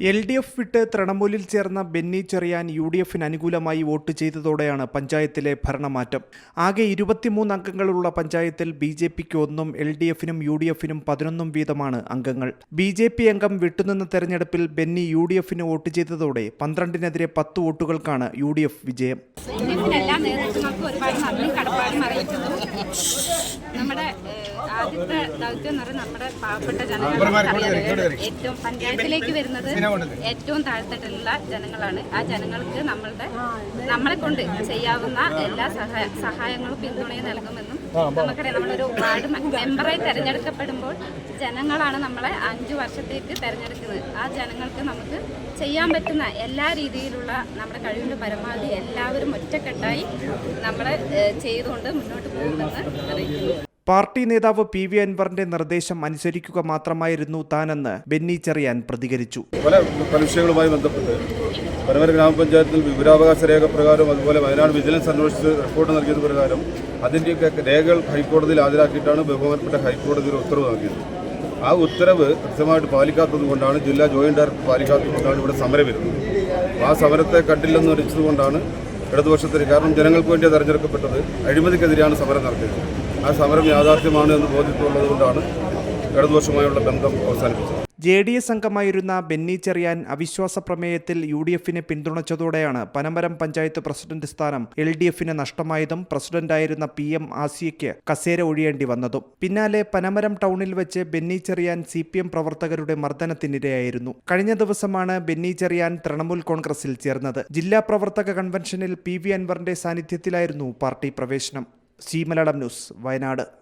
L D F വിട്ട് തൃണമൂലിൽ ചേർന്ന Benny Cherian U D എഫിന് അനുകൂലമായി വോട്ട് ചെയ്തതോടെയാണ് പഞ്ചായത്തിലെ ഭരണമാറ്റം. ആകെ ഇരുപത്തിമൂന്ന് അംഗങ്ങളുള്ള പഞ്ചായത്തിൽ ബി ജെ പിക്ക് ഒന്നും എൽ ഡി എഫിനും യു ഡി എഫിനും പതിനൊന്നും വീതമാണ് അംഗങ്ങൾ. ബി ജെ പി അംഗം വിട്ടുനിന്ന തെരഞ്ഞെടുപ്പിൽ ബെന്നി യു ഡി എഫിന് വോട്ട് ചെയ്തതോടെ പന്ത്രണ്ടിനെതിരെ പത്ത് വോട്ടുകൾക്കാണ് യു ഡി എഫ് വിജയം. നമ്മുടെ ആദ്യത്തെ ദൗത്യം എന്ന് പറയുന്നത് നമ്മുടെ പാവപ്പെട്ട ഏറ്റവും പഞ്ചായത്തിലേക്ക് വരുന്നത്. ഏറ്റവും താഴ്ത്തിട്ടുള്ള ജനങ്ങളാണ്. ആ ജനങ്ങൾക്ക് നമ്മളുടെ നമ്മളെ കൊണ്ട് ചെയ്യാവുന്ന എല്ലാ സഹായ സഹായങ്ങളും പിന്തുണയും നൽകുമെന്നും നമുക്കറിയാം. നമ്മളൊരു വാർഡ് മെമ്പറായി തെരഞ്ഞെടുക്കപ്പെടുമ്പോൾ ജനങ്ങളാണ് നമ്മളെ അഞ്ചു വർഷത്തേക്ക് തെരഞ്ഞെടുക്കുന്നത്. ആ ജനങ്ങൾക്ക് നമുക്ക് ചെയ്യാൻ പറ്റുന്ന എല്ലാ രീതിയിലുള്ള നമ്മുടെ കഴിവിന്റെ പരമാവധി എല്ലാവരും ഒറ്റക്കെട്ടായി നമ്മളെ ചെയ്തുകൊണ്ട് മുന്നോട്ട് പോകുമെന്ന് അറിയിക്കുന്നു. പാർട്ടി നേതാവ് പി വി അൻവറിന്റെ നിർദ്ദേശം അനുസരിക്കുക മാത്രമായിരുന്നു താനെന്ന് ബെന്നി ചെറിയാൻ പ്രതികരിച്ചു. പല വിഷയങ്ങളുമായി ബന്ധപ്പെട്ട് പരമര ഗ്രാമപഞ്ചായത്തിൽ വിവരാവകാശ രേഖ പ്രകാരം അതുപോലെ വയനാട് വിജിലൻസ് അന്വേഷിച്ച് റിപ്പോർട്ട് നൽകിയത് പ്രകാരം അതിന്റെയൊക്കെ രേഖകൾ ഹൈക്കോടതിയിൽ ഹാജരാക്കിയിട്ടാണ് ബഹുമാനപ്പെട്ട ഹൈക്കോടതി ഒരു ഉത്തരവ് നൽകിയത്. ആ ഉത്തരവ് കൃത്യമായിട്ട് പാലിക്കാത്തത് കൊണ്ടാണ് ജില്ലാ ജോയിന്റ് ഡയറക്ടർ പാലിക്കാത്തത് കൊണ്ടാണ് ഇവിടെ സമരം വരുന്നത്. ആ സമരത്തെ കണ്ടില്ലെന്ന് വരച്ചതുകൊണ്ടാണ് ഇടതുപക്ഷത്തിന് കാരണം ജനങ്ങൾക്ക് വേണ്ടി തെരഞ്ഞെടുക്കപ്പെട്ടത്. അഴിമതിക്കെതിരെയാണ് സമരം നടത്തിയത്. ആ സമരം യാഥാർത്ഥ്യമാണ് എന്ന് ബോധ്യത്തുള്ളത് കൊണ്ടാണ് ഇടതുപക്ഷവുമായുള്ള ബന്ധം അവസാനിപ്പിച്ചത്. ജെ ഡി എസ് അംഗമായിരുന്ന ബെന്നി ചെറിയാൻ അവിശ്വാസ പ്രമേയത്തിൽ യു ഡി എഫിനെ പിന്തുണച്ചതോടെയാണ് പനമരം പഞ്ചായത്ത് പ്രസിഡന്റ് സ്ഥാനം എൽ ഡി എഫിന് നഷ്ടമായതും പ്രസിഡന്റായിരുന്ന പി എം ആസിയയ്ക്ക് കസേര ഒഴിയേണ്ടി വന്നതും. പിന്നാലെ പനമരം ടൗണിൽ വെച്ച് Benny Cheriyan C P M പ്രവർത്തകരുടെ മർദ്ദനത്തിനിരയായിരുന്നു. കഴിഞ്ഞ ദിവസമാണ് ബെന്നി ചെറിയാൻ തൃണമൂൽ കോൺഗ്രസിൽ ചേർന്നത്. ജില്ലാ പ്രവർത്തക കൺവെൻഷനിൽ പി വി അൻവറിന്റെ സാന്നിധ്യത്തിലായിരുന്നു പാർട്ടി പ്രവേശനം. C Malayalam news Wayanad.